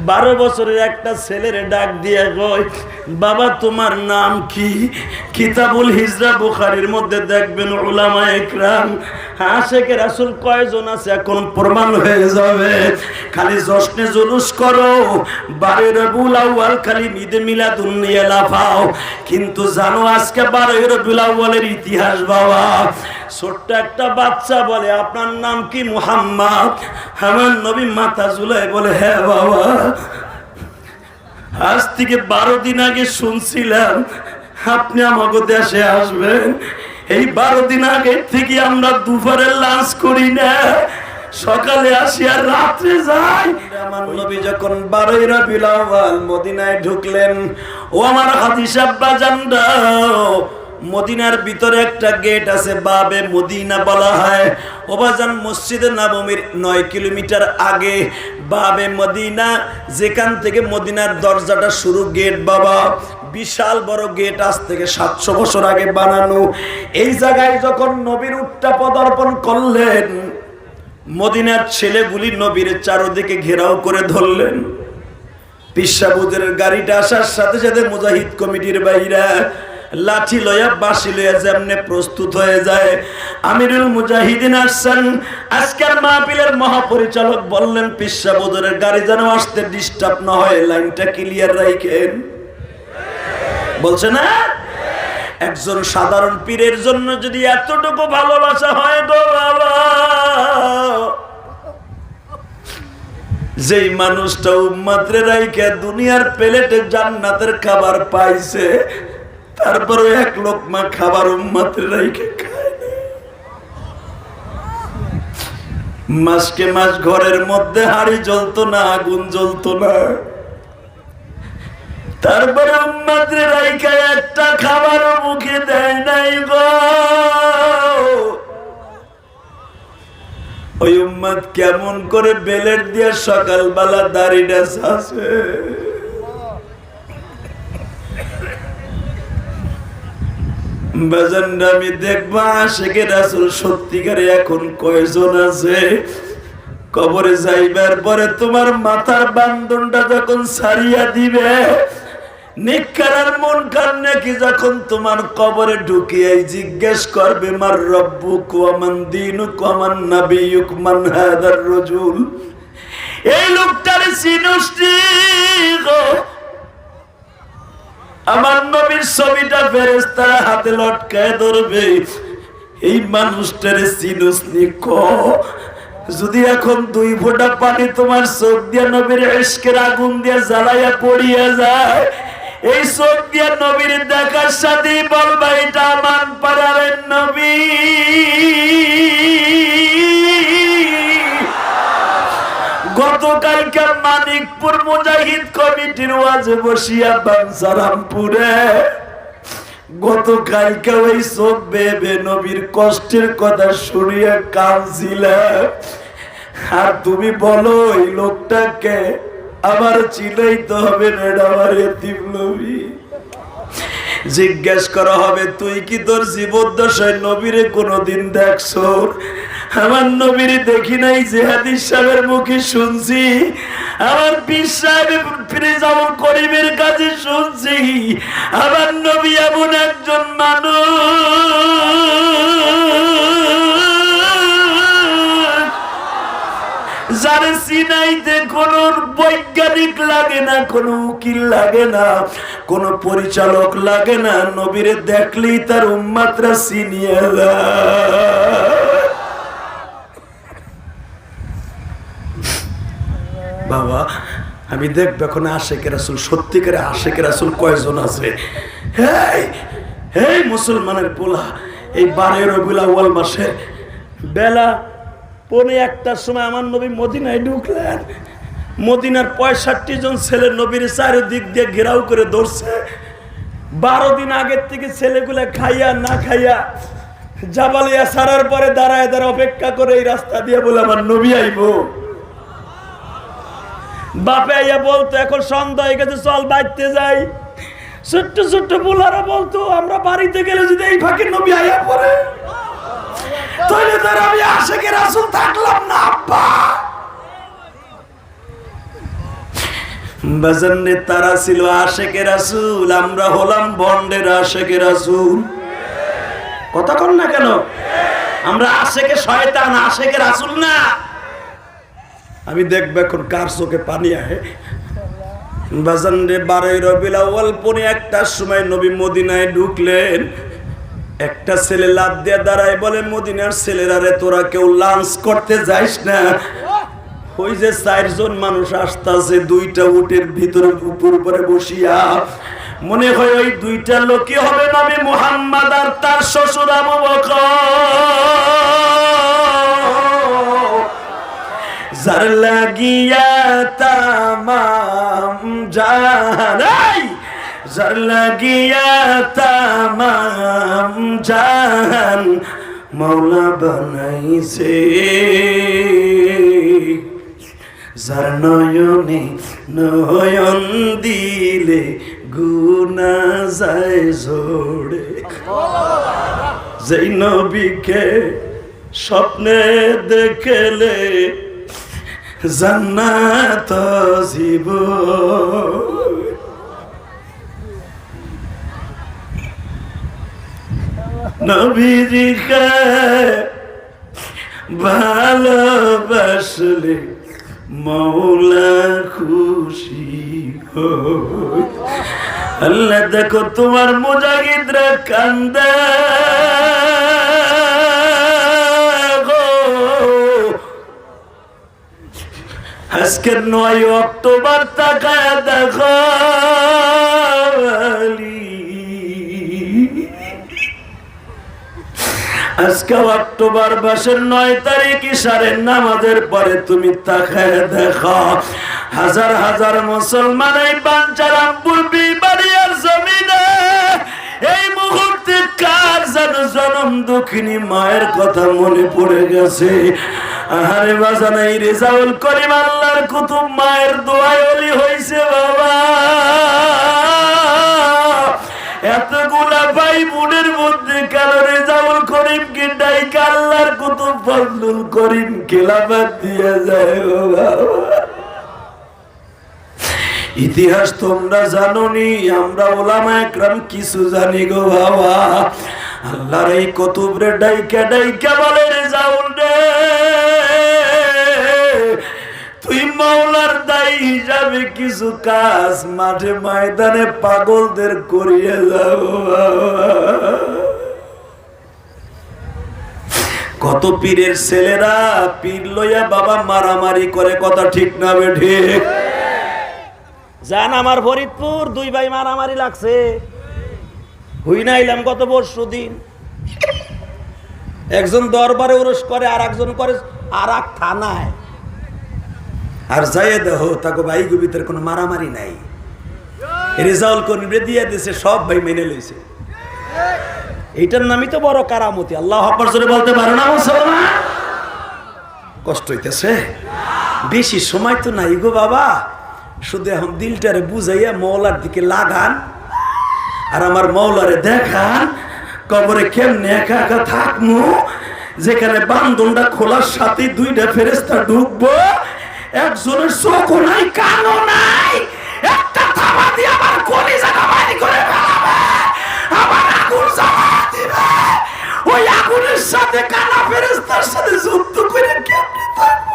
বারো বছরের একটা ছেলের ডাক দিয়ে কয়, বাবা, তোমার নাম কি? কিতাবুল হিজরা বুখারির মধ্যে দেখবেন ওলামা একরাম আশেকের আসল কয়জন আছে? এখন প্রমাণ হয়ে যাবে। খালি জশ্নে জুলুস করো। রবিউল আউয়াল খালি মিলাদুন লাফাও। কিন্তু জানো আজকে রবিউল আউয়ালের ইতিহাস বাবা? ছোট্ট একটা বাচ্চা বলে, আপনার নাম কি মুহাম্মদ? আমার নবী মাথা জুলাই বলে হ্যাঁ বাবা। আজ থেকে বারো দিন আগে শুনছিলাম, আপনি আমাকে দেশে আসবেন। এই বারো দিন আগে থেকে আমরা দুপুরে লাঞ্চ করি না। সকালে আসি আর রাত্রে যাই। আমার নবী যখন বারোই আউয়াল মদিনায় ঢুকলেন, ও আমার হাদিস আব্বা জানদাও মদিনার ভিতরে একটা গেট আছে, বাবে মদিনা বলা হয়। ওবাজান মসজিদে নবমীর নয় কিলোমিটার আগে বাবে মদিনা, যেখান থেকে মদিনার দরজাটা শুরু গেট বাবা। বিশাল বড় গেট আজ থেকে সাতশো বছর আগে বানানো। এই জায়গায় যখন নবীর উট্টা পদার্পণ করলেন, মদিনার ছেলেগুলি নবীর চারোদিকে ঘেরাও করে ধরলেন। পিসাবুদের গাড়িটা আসার সাথে সাথে মুজাহিদ কমিটির বাইরা লাঠি লয়া বাসি লয়া যেমনে প্রস্তুত হয়ে যায়। আমিরুল মুজাহিদিন আসছেন। আজকের মাহফিলের মহাপরিচালক বললেন, পিসাবুদের গাড়ি যেন আসতে ডিস্টার্ব না হয়, লাইনটা ক্লিয়ার রাখেন বলছে না? একজন সাধারণ পীরের জন্য যদি এতটুকু ভালোবাসা হয় তো বাবা। মানুষটা উম্মাত্রে রাইকে দুনিয়ার প্লেটে জান্নাতের খাবার পাইছে তারপরে এক লোকমা খাবার উম্মাত্রে রাইকে খায় মাসকে মাস ঘরের মধ্যে হাড়ি জ্বলতো না, আগুন জ্বলতো না। তারপরে উম্মাত্রে রাইখে একটা খাবারও মুখে দেয় নাই গো। ওই উম্মাদ কেমন করে বেলেট দিয়ে সকালবেলা দাড়িটা আছে বাজানটা আমি দেখব, আশেকে রাসুল সত্যিকারে এখন কয়জন আছে? কবরে যাইবার পরে তোমার মাথার বান্ধনটা যখন সারিয়া দিবে নিকার মন কার নাকি যখন তোমার কবরে ঢুকিয়ে জিজ্ঞেস করবে, মার রব্বু দিনু মান হাদার রজুল? এই লোকটার সিনুষ্টি আমার নবীর ছবিটা ফেরেস্তারা হাতে লটকায় ধরবে। এই মানুষটার সিনুসনি ক যদি এখন দুই ফোঁটা পানি তোমার চোখ দিয়ে নবীর এসকের আগুন দিয়ে জ্বালাইয়া পড়িয়া যায় এই চোখ দিয়ে নবীর দেখার সাথে বলবা, এটা আমার পাড়ার নবী। গতকালকে মানিকপুর মুজাহিদ কমিটির ওয়াজে বসিয়া বাঞ্সারামপুরে গতকালকে ওই চোখ বেবে নবীর কষ্টের কথা শুনিয়ে কাঁদছিলাম আর তুমি বলো এই লোকটাকে আমার চিনাইতে হবে না আমার এতিম নবী। জিজ্ঞেস করা হবে, তুই কি তোর জীবদ্দশায় নবীরে কোনোদিন দেখছ? আমার নবীরে দেখি নাই জেহাদিস সাহেবের মুখে শুনছি। আমার সাহেব ফিরিজামুল করিমের কাছে শুনছি। আমার নবী এমন একজন মানুষ। যারে সিনাইতে কোন বৈজ্ঞানিক লাগে না, কোন উকিল লাগে না, কোন পরিচালক লাগে না, নবীরে দেখলেই তার উম্মাত্রা বাবা, আমি দেখব এখন আশেকের রাসুল সত্যিকারে আশেকের রাসুল কয়জন আছে? হেই মুসলমানের পোলা, এই বারের রবিউল আউয়াল মাসে বেলা পৌনে একটার সময় আমার নবী মদিনায় ঢুকলেন। মদিনার পঁয়ষট্টি জন ছেলে নবীর চারিদিক দিয়ে ঘেরাও করে ধরছে। বারো দিন আগের থেকে ছেলেগুলা খাইয়া না খাইয়া জাবালিয়া সারার পরে দাঁড়ায় দাঁড়া অপেক্ষা করে এই রাস্তা দিয়ে বলে, আমার নবী আইবো। বাপে আইয়া বলতো, এখন সন্ধ্যা হয়ে গেছে, চল বাইতে যাই। ছোট্ট ছোট্ট বুলারা বলতো, আমরা বাড়িতে গেলে যদি এই ফাঁকে নবী আইয়া পড়ে। আশেকের থাকলাম না তারা ছিল আশেকে রাসুল, আমরা হলাম বন্ডের আশেকে রাসুল। কথা কন না কেন? আমরা আশেকে শয়তান, আশেকে রাসুল না। আমি দেখবে এখন কার চোখে পানি আহে। বাজান রে বারোই রবিল পনে একটার সময় নবী মদিনায় ঢুকলেন। একটা ছেলে লাভ দিয়ে দাঁড়ায় বলে, মদিনার ছেলেরা রে, তোরা কেউ লাঞ্চ করতে যাইস না? ওই যে চারজন মানুষ আসতেছে, দুইটা উটের ভিতরে, উপর উপরে বসিয়া। মনে হয় ওই দুইটা লোকই হবে নবী মুহাম্মদ আর তার শ্বশুর আবু যার লাগিয়া তামাম জাহান লাগিয়া তামাম জাহান মৌলা বানাইছে যার নয়নে নয়ন দিলে গুনা যায় জোড়ে যেই নবীকে স্বপ্নে দেখেলে জান্নাত জীব নবীজিকে ভালোবাসলে মৌলা খুশি আল্লাহ দেখো তোমার মুজাহিদরা কান্দে। আজকের নয় অক্টোবর তাকায় দেখো। আজকে অক্টোবর মাসের নয় তারিখ ইশারের নামাজের পরে তুমি তাকায় দেখো। হাজার হাজার মুসলমান এই বাঞ্চারামপুর বিবাড়িয়ার জমিনে। এই মুহূর্তে কার যেন জনম দুঃখিনী মায়ের কথা মনে পড়ে গেছে। আহারে বাজান, এই রেজাউল করিম আল্লাহর কুতুব মায়ের দোয়াই অলি হয়েছে বাবা। এতগুলা ভাই বোনের মধ্যে কেন ফজলুল করিম খেলাফত দিয়ে যায় ইতিহাস তোমরা জানোনি, আমরা ওলামা একরাম কিছু জানি গো বাবা। আল্লাহর এই কতুবরে ডাইকা ডাইকা বলে রেজাউল রে। তুই মাওলার দায়ী হিসাবে কিছু কাজ মাঠে ময়দানে পাগলদের করিয়ে যাও বাবা। কত পীরের ছেলেরা পীর লইয়া বাবা মারামারি করে কথা ঠিক না বে ঠিক? জান আমার ফরিদপুর দুই ভাই মারামারি লাগছে। হুই নাইলাম গত পরশু দিন। একজন দরবারে উরস করে আর একজন করে আর এক থানায়। আর যাইয়ে দেহ তাকে ভাই গুবিতের কোনো মারামারি নাই। রেজাউল করিমরে দিয়ে দিছে সব ভাই মেনে লইছে। এইটার নামই তো বড় কারামতি। আল্লাহ জোরে বলতে পারো না, মুসলমান? কষ্ট হইতেছে। বেশি সময় তো নাই গো বাবা। শুধু এখন দিলটারে বুঝাইয়া মৌলার দিকে লাগান, আর আমার মৌলারে দেখান, কবরে কেমনে একা একা থাকমু, যেখানে বান্ধনটা খোলার সাথে দুইটা ফেরেস্তা ঢুকবো, একজনের চোখও নাই ফেরেস্তার সাথে যুদ্ধ করে কেমনে থাকব?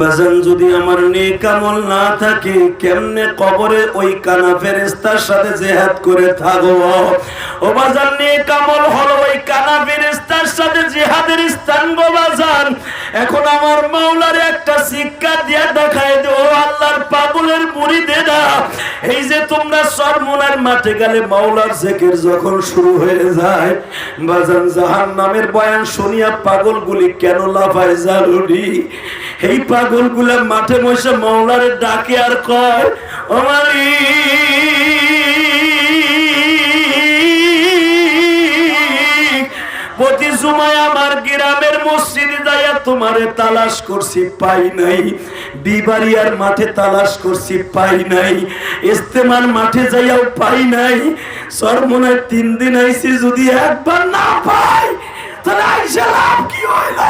বাজান, যদি আমার নেক আমল না থাকে, কেমনে কবরে ওই কানা ফেরেস্তার সাথে জেহাদ করে থাকো ও বাজান, নেক আমল হলো ওই কানা ফেরেস্তার সাথে জেহাদের স্থান গো বাজান। এখন আমার মাওলার একটা শিক্ষা দিয়া দেখায় দে, ও আল্লাহর পাগলের মুড়ি দে না এই যে তোমরা সরমুনার মাঠে গেলে মাওলার জেকের যখন শুরু হয়ে যায়, বাজান জাহান নামের বয়ান শুনিয়া পাগলগুলি কেন লাফায় জানুনি এই পাগলগুলা মাঠে বসে মাওলারে ডাকে আর কয়, ও মালিক সময় আমার গ্রামের মসজিদে যাইয়া তোমারে তালাশ করছি, পাই নাই। বিবাড়িয়ার মাঠে তালাশ করছি, পাই নাই। মাঠে যাইয়াও পাই নাই। তিন দিন আইছি, যদি একবার না পাই, তাহলে কি হইল?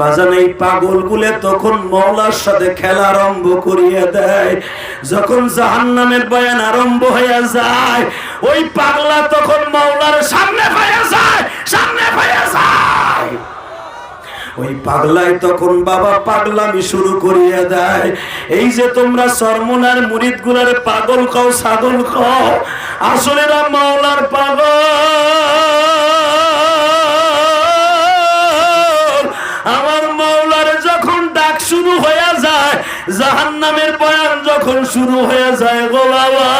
বাজান, এই পাগল গুলে তখন মৌলার সাথে খেলা আরম্ভ করিয়ে দেয়। যখন জাহান নামের বয়ান আরম্ভ হয়ে যায়, ওই পাগলা তখন মৌলার সামনে ওই পাগলাই তখন বাবা পাগলামি শুরু করিয়া দেয়। এই যে তোমরা সরমনার মুরিদগুলার পাগল কও, ছাগল কও, আসলে মাওলার পাগল। আমার মাওলার যখন ডাক শুরু হয়ে যায় জাহান নামের বয়ান যখন শুরু হয়ে যায় গো বাবা,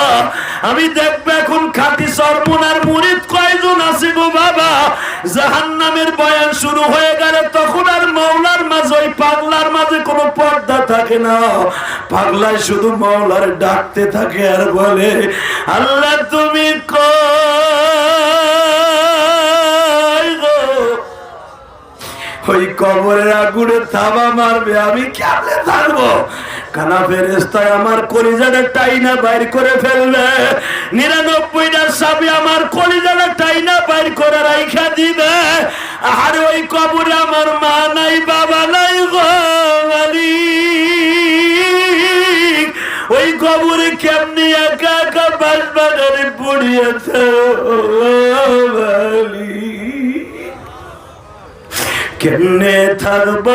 আমি দেখব এখন খাটি সরমনার মুরিদ কয়জন আছে গো বাবা? জাহান নামের বয়ান শুরু হয়ে গেলে তখন আর মৌলার মাঝে, ওই পাগলার মাঝে কোনো পর্দা থাকে না। পাগলায় শুধু মৌলার ডাকতে থাকে আর বলে, আল্লাহ তুমি গো? ওই কবরের আগুনে থাবা মারবে, আমি কেমনে থাকব? কানা ফেরেস্তায় আমার কলিজাটা টাইনা বাইর করে ফেলবে। নিরানব্বইটার সাবি আমার কলিজাটা টাইনা বাইর করে রাইখা দিবে আর ওই কবরে আমার মা নাই, বাবা নাই গো মালিক। ওই কবরে কেমনি একা একা বাস বাগানে পড়িয়েছে। কেমনে থাকব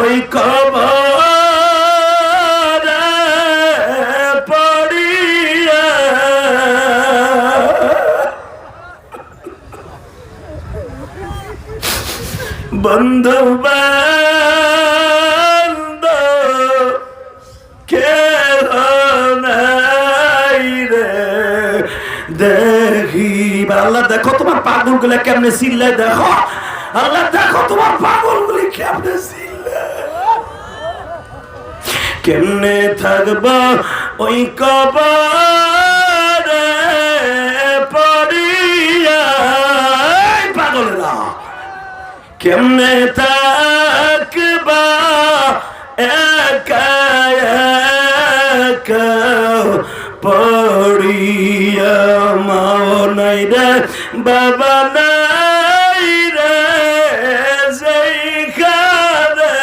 ওই কবরে বন্ধু বান্ধব কে নাই রে। দেখি আল্লাহ, দেখো তোমার পাগলগুলা কেমনে চিল্লাই দেখো। আল্লাহ, দেখো তোমার পাগল গুলি কেমনে চিল্লায়। কেমনে থাকব? ওই কবরে কেমনে থাকবা একা একা পড়িয়া মাও নাই রে, বাবা নাই রে সেইখানে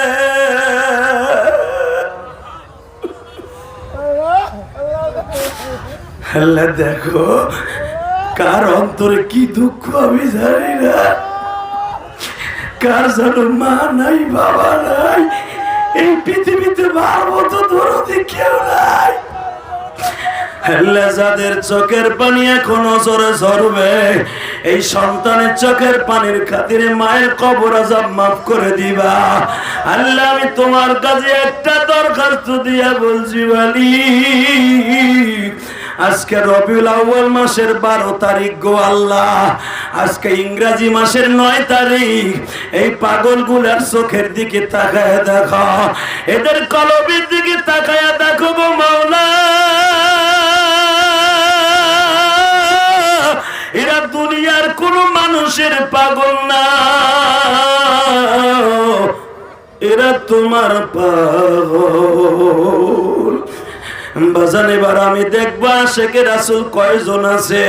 আল্লাহ দেখো, কার অন্তরে কি দুঃখ আমি জানি না। কার যেন মা নাই, বাবা নাই? এই পৃথিবীতে মার মতো দরদি কেউ নাই। চোখের পানি এখন অজরে ঝরবে। এই সন্তানের চোখের পানির খাতিরে মায়ের কবর আজাব মাফ করে দিবা। আল্লাহ, আমি তোমার কাছে একটা দরখাস্ত দিয়া বলছি, বালি। আজকে রবিউল আউ্বাল মাসের বারো তারিখ গো আল্লাহ। আজকে ইংরাজি মাসের নয় তারিখ। এই পাগলগুলার চোখের দিকে তাকায় দেখো। এদের কলবের দিকে তাকায় দেখো মাওলা। এরা দুনিয়ার কোন মানুষের পাগল না। এরা তোমার পাগল। বাজান, এবার আমি দেখব আশেকে রাসুল কয়জন আছে।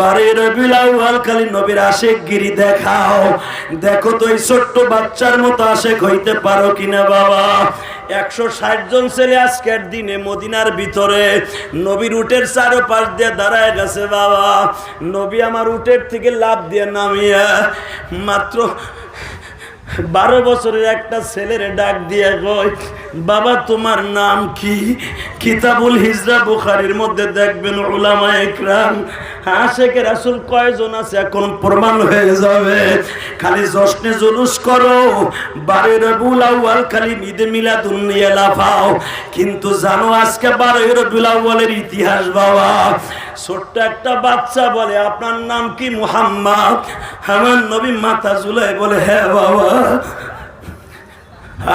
বাড়ির বিলাউল খালি নবীর আশেক গিরি দেখাও। দেখো তো এই ছোট্ট বাচ্চার মতো আশেক হইতে পারো কিনা বাবা? একশো ষাট জন ছেলে আজকের দিনে মদিনার ভিতরে। নবীর উটের চারো পাশ দিয়ে দাঁড়ায় গেছে বাবা। নবী আমার উটের থেকে লাভ দিয়ে নামিয়া মাত্র বারো বছরের একটা ছেলের ডাক দিয়ে কয়, বাবা, তোমার নাম কি? কিতাবুল হিজরা বুখারির মধ্যে দেখবেন ওলামা একরাম আশেকে রাসুল কয়জন আছে? এখন প্রমাণ হয়ে যাবে। খালি জশ্নে জুলুস করো। বারে রবুল আউয়াল, খালি ঈদে মিলাদুন নিয়ে লাফাও। কিন্তু জানো আজকে বারোই রবিউল আউয়ালের ইতিহাস বাবা? ছোট্ট একটা বাচ্চা বলে, আপনার নাম কি মুহাম্মদ? আমার নবী মাথা জুলাই বলে হ্যাঁ বাবা।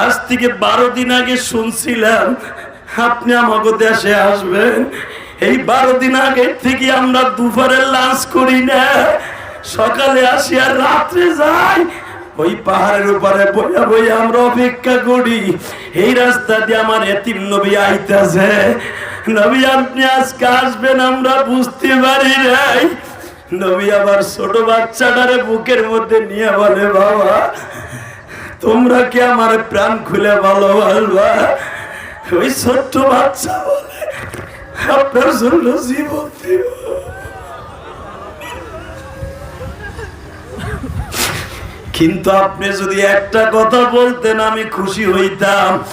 আজ থেকে বারো দিন আগে শুনছিলাম, আপনি আমাকে দেশে আসবেন? এই বারো দিন আগে থেকে আমরা দুপুরের লাঞ্চ করি না। সকালে আসি আর রাত্রে যাই। ওই পাহাড়ের উপরে বইয়া বইয়া আমরা অপেক্ষা করি। এই রাস্তা দিয়ে আমার এতিম নবী আইতাছে। নবী, আপনি আজকে আসবেন আমরা বুঝতে পারি নাই। নবী আবার ছোট বাচ্চাটারে বুকের মধ্যে নিয়ে বলে, বাবা, তোমরা কি আমার প্রাণ খুলে ভালোবাসবা? ওই ছোট্ট বাচ্চা বলে। আপনার জন্য জীবন দিব কিন্তু আপনি যদি একটা কথা বলতেন, আমি খুশি হইতাম।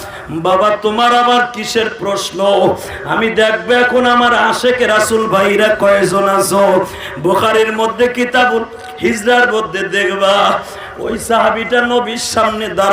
বাবা, তোমার আবার কিসের প্রশ্ন? আমি দেখব এখন আমার আশেকে রাসুল ভাইরা কয়জন আছো? বোখারের মধ্যে, কিতাবুল হিজরার মধ্যে দেখবা, ওই সাহাবিটা নবীর সামনে দাঁড়া